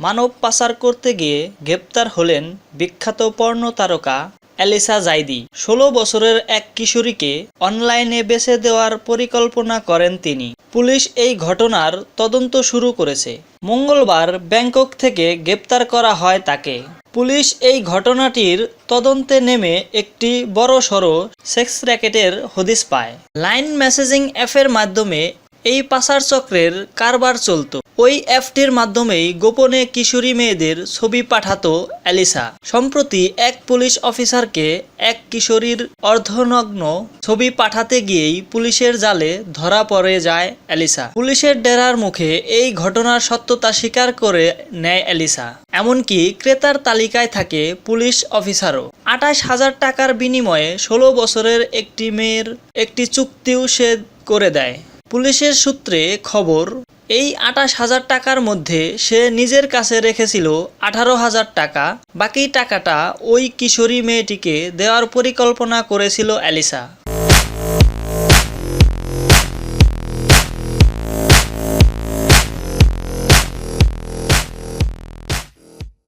মানব পাচার করতে গিয়ে গ্রেপ্তার হলেন বিখ্যাত পর্ণ তারকা অ্যালিসা জাইদি। ষোলো বছরের এক কিশোরীকে অনলাইনে বেছে দেওয়ার পরিকল্পনা করেন তিনি। পুলিশ এই ঘটনার তদন্ত শুরু করেছে। মঙ্গলবার ব্যাংকক থেকে গ্রেপ্তার করা হয় তাকে। পুলিশ এই ঘটনাটির তদন্তে নেমে একটি বড় সড় সেক্স র্যাকেটের হদিস পায়। লাইন মেসেজিং অ্যাপের মাধ্যমে এই পাচার চক্রের কারবার চলত। ওই অ্যাপটির মাধ্যমেই গোপনে কিশোরী মেয়েদের ছবি পাঠাতো অ্যালিসা। সম্প্রতি এক পুলিশ অফিসারকে এক কিশোরীর অর্ধনগ্ন ছবি পাঠাতে গিয়েই পুলিশের জালে ধরা পড়ে যায় অ্যালিসা। পুলিশের ডেরার মুখে এই ঘটনার সত্যতা স্বীকার করে নেয় অ্যালিসা। এমনকি ক্রেতার তালিকায় থাকে পুলিশ অফিসারও। আঠাশ হাজার টাকার বিনিময়ে ষোলো বছরের একটি মেয়ের একটি চুক্তিও সে করে দেয়। পুলিশের সূত্রে খবর, এই আঠাশ হাজার টাকার মধ্যে সে নিজের কাছে রেখেছিল আঠারো হাজার টাকা। বাকি টাকাটা ওই কিশোরী মেয়েটিকে দেওয়ার পরিকল্পনা করেছিল অ্যালিসা।